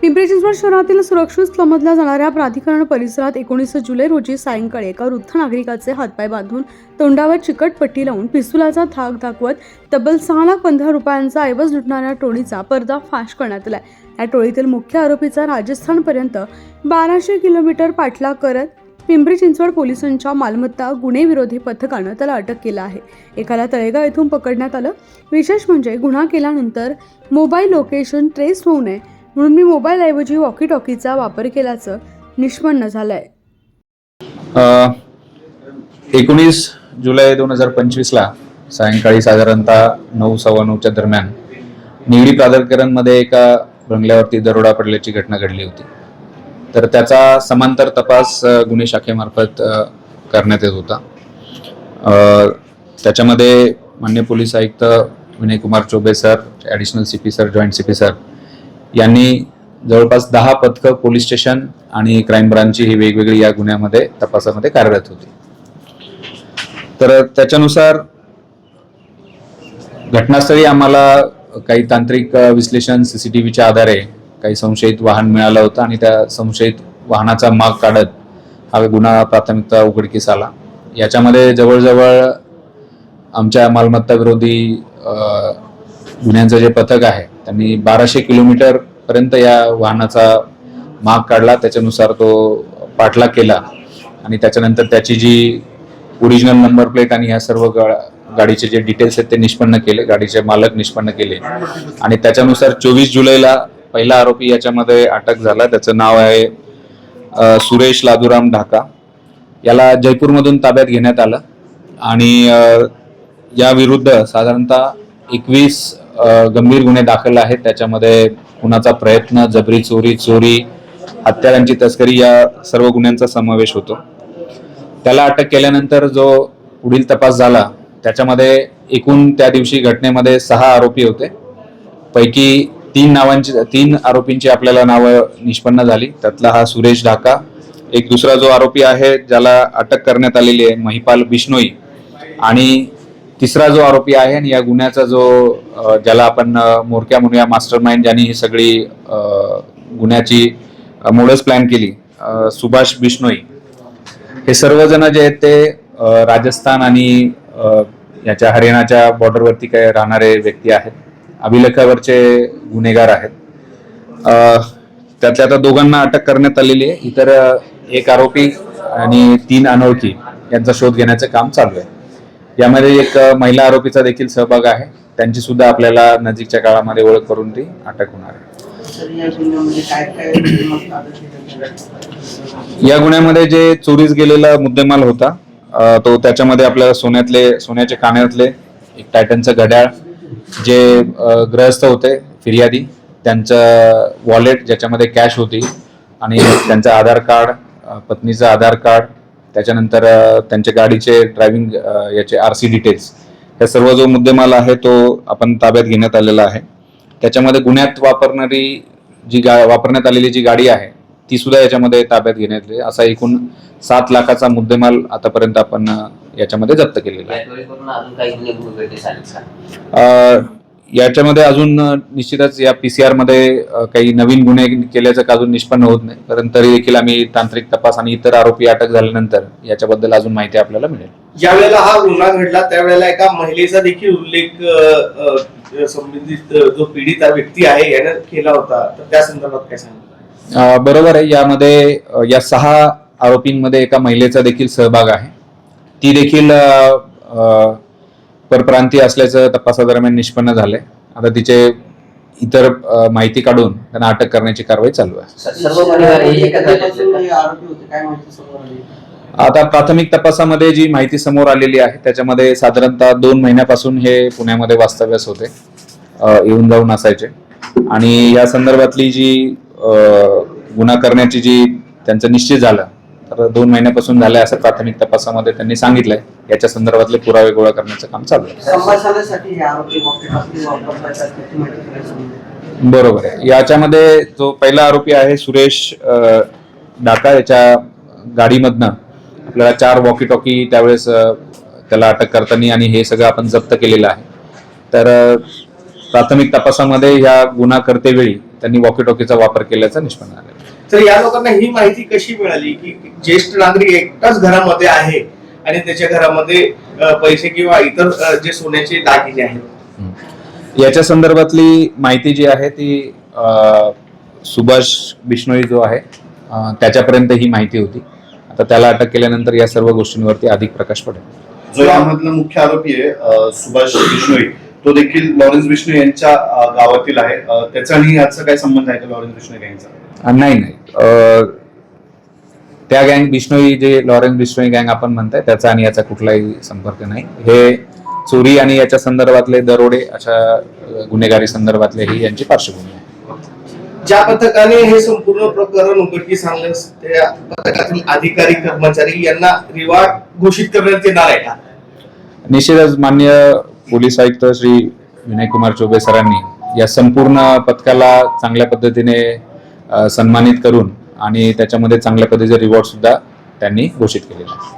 पिंपरी चिंचवड शहरातील सुरक्षित समजल्या जाणाऱ्या प्राधिकरण परिसरात एकोणीस जुलै रोजी सायंकाळी एका वृद्ध नागरिकाचे हातपाय बांधून तोंडावर चिकट पट्टी लावून पिस्तुलाचा धाक दाखवत तब्बल सहा लाख पंधरा रुपयांचा ऐवज लुटणाऱ्या टोळीचा पर्दाफाश करण्यात आलाय. या टोळीतील मुख्य आरोपीचा राजस्थानपर्यंत बाराशे किलोमीटर पाठलाग करत पिंपरी चिंचवड पोलिसांच्या मालमत्ता गुन्हे विरोधी पथकानं त्याला अटक केलं आहे. एकाला तळेगाव येथून पकडण्यात आलं. विशेष म्हणजे गुन्हा केल्यानंतर मोबाईल लोकेशन ट्रेस होऊ नये म्हणून मी मोबाईलऐवजी वॉकी टॉकीचा वापर केल्याचं निष्पन्न झालं आहे एकोणीस जुलै दोन हजार पंचवीसला सायंकाळी साधारणतः नऊ सव्वा नऊच्या दरम्यान निगडी प्राधिकरणमध्ये एका बंगल्यावरती दरोडा पडल्याची घटना घडली होती. तर त्याचा समांतर तपास गुन्हे शाखेमार्फत करण्यात येत होता. त्याच्यामध्ये मान्य पोलीस आयुक्त Vinaykumar Chobe sir additional C P sir joint C P sir यांनी जवळपास दहा पथकं पोलीस स्टेशन आणि क्राईम ब्रांचची ही वेगवेगळी या गुन्ह्यामध्ये तपासामध्ये कार्यरत होती. तर त्याच्यानुसार घटनास्थळी आम्हाला काही तांत्रिक विश्लेषण सीसीटीव्हीच्या आधारे काही संशयित वाहन मिळालं होतं आणि त्या संशयित वाहनाचा माग काढत हा गुन्हा प्राथमिकता उघडकीस आला. याच्यामध्ये जवळजवळ आमच्या मालमत्ता विरोधी गुन्ह्यांचं जे पथक आहे त्यांनी बाराशे किलोमीटर पर्यंत या वाहनाचा माग काढला. त्याच्यानुसार तो पाठलाग केला आणि त्याच्यानंतर त्याची जी ओरिजिनल नंबर प्लेट आणि ह्या सर्व गा- गाडीचे जे डिटेल्स आहेत ते निष्पन्न केले. गाडीचे मालक निष्पन्न केले. आणि त्याच्यानुसार चोवीस जुलैला पहिला आरोपी याच्यामध्ये अटक झाला. त्याचं नाव आहे सुरेश लादुराम ढाका. याला जयपूरमधून ताब्यात घेण्यात आलं. आणि या विरुद्ध साधारणतः एकवीस गंभीर गुन्हे दाखल आहेत. त्याच्यामध्ये खुनाचा प्रयत्न जबरी चोरी चोरी हत्यारांची तस्करी या सर्व गुन्ह्यांचा समावेश होतो. त्याला अटक केल्यानंतर जो पुढील तपास झाला त्याच्यामध्ये एकूण त्या दिवशी घटनेमध्ये सहा आरोपी होते. पैकी तीन नावांची तीन आरोपींची आपल्याला नावं निष्पन्न झाली. त्यातला हा सुरेश ढाका. एक दुसरा जो आरोपी आहे ज्याला अटक करण्यात आलेली आहे महिपाल बिश्नोई. आणि तिसरा जो आरोपी आहे आणि या गुन्ह्याचा जो ज्याला आपण मोरक्या म्हणूया मास्टर माइंड ज्यांनी ही सगळी गुन्ह्याची मोडस प्लॅन केली सुभाष बिश्नोई. हे सर्वजण जे आहेत ते राजस्थान आणि याच्या हरियाणाच्या बॉर्डरवरती काय राहणारे व्यक्ती आहेत. अभिलेखावरचे गुन्हेगार आहेत. त्यातल्या आता दोघांना अटक करण्यात आलेली आहे. इतर एक आरोपी आणि तीन अनोळखी यांचा शोध घेण्याचं काम चालू आहे. यामध्ये एक महिला आरोपीचा देखील सहभाग आहे. त्यांची सुद्धा आपल्याला नजीकच्या काळामध्ये ओळख करून ती अटक होणार आहे. या गुन्ह्यामध्ये जे चोरीस गेलेला मुद्देमाल होता तो त्याच्यामध्ये आपल्याला सोन्यातले सोन्याचे कानातले एक टायटनचं घड्याळ जे ग्रहस्थ होते फिर्यादी त्यांचं वॉलेट ज्याच्यामध्ये कॅश होती आणि त्यांचं आधार कार्ड पत्नीचं आधार कार्ड त्याच्यानंतर त्यांच्या गाडीचे ड्रायव्हिंग याचे आर सी डिटेल्स हे सर्व जो मुद्देमाल आहे तो आपण ताब्यात घेण्यात आलेला आहे. त्याच्यामध्ये गुन्ह्यात वापरणारी जी गा वापरण्यात आलेली जी गाडी आहे ती सुद्धा याच्यामध्ये ताब्यात घेण्यात आली. असा एकूण सात लाखाचा मुद्देमाल आतापर्यंत आपण याच्यामध्ये जप्त केलेला आहे. याच्यामध्ये अजून निश्चितच या पी सी आरमध्ये काही नवीन गुन्हे केल्याचं अजून निष्पन्न होत नाही. परंतु तरी देखील आम्ही तांत्रिक तपास आणि इतर आरोपी अटक झाल्यानंतर याच्याबद्दल अजून माहिती आपल्याला मिळेल. ज्या वेळेला हा गुन्हा घडला त्यावेळेला एका महिलेचा देखील उल्लेख संबंधित जो पीडित व्यक्ती आहे यानं केला होता. तर त्या संदर्भात काय सांगा अ, बरोबर आहे. यामध्ये या सहा आरोपींमध्ये एका महिलेचा देखील सहभाग आहे. ती देखील परप्रांतीय असल्याचं तपासादरम्यान निष्पन्न झालंय. आता तिचे इतर अ, माहिती काढून त्यांना अटक करण्याची कारवाई चालू आहे. स- सर्व गुन्हेगार एकच कधीपासून झाले हे आरोपी होते. काय माहिती समोर आली. आता प्राथमिक तपासामध्ये जी माहिती समोर आलेली आहे त्याच्यामध्ये साधारणतः दोन महिन्यापासून हे पुण्यामध्ये वास्तव्यास होते. अ, येऊन जाऊन असायचे. आणि या संदर्भातली जी अ, गुन्हा करण्याची जी त्यांचं निश्चित झालं तर दोन महिन्यापासून झालंय असं प्राथमिक तपासामध्ये त्यांनी सांगितलंय. याच्या संदर्भातले पुरावे गोळा करण्याचं काम चालू आहे. बरोबर आहे. याच्यामध्ये जो पहिला आरोपी आहे सुरेश डाका याच्या गाडीमधनं आपल्याला चार वॉकी टॉकी त्यावेळेस त्याला अटक करताना आणि हे सगळं आपण जप्त केलेलं आहे. तर प्राथमिक तपासामध्ये या गुन्हा करतेवेळी त्यांनी वॉकी टॉकीचा वापर केल्याचं निष्पन्न आलं तर या लोकांना ही माहिती कशी मिळाली की ज्येष्ठ नागरिक एकटाच घरामध्ये आहे आणि त्याच्या घरामध्ये पैसे किंवा इतर जे सोन्याचे दागिने आहेत? याच्या संदर्भातली माहिती जी आहे ती सुभाष बिश्नोई जो आहे त्याच्यापर्यंत ही माहिती होती. आता त्याला अटक केल्यानंतर या सर्व गोष्टींवरती अधिक प्रकाश पडेल. जो यामधला मुख्य आरोपी आहे सुभाष बिश्नोई तो देखील लॉरेन्स बिश्नोई यांच्या गावातील आहे. त्याचा आणि याचा काय संबंध आहे का लॉरेन्स बिश्नोई यांचा? नाही नाही. अ, त्या गँग बिश्नोई जे लॉरेन्स बिश्नोई गँग आपण म्हणताय त्याचा आणि याचा कुठलाही संपर्क नाही. हे चोरी आणि याच्या संदर्भातले दरोडे अशा गुन्हेगारी संदर्भातले ही यांची पार्श्वभूमी आहे. ज्या पथकाने हे संपूर्ण प्रकरण उघडकीस आणलं त्या पथकातील अधिकारी कर्मचारी यांना रिवार्ड घोषित करण्यात येणार आहे का? निश्चितच मान्य पोलीस आयुक्त श्री विनयकुमार चौबे सरांनी या संपूर्ण पथकाला चांगल्या पद्धतीने सन्मानित करून आणि त्याच्यामध्ये चांगल्या पद्धतीचे रिवॉर्ड सुद्धा त्यांनी घोषित केलेले आहे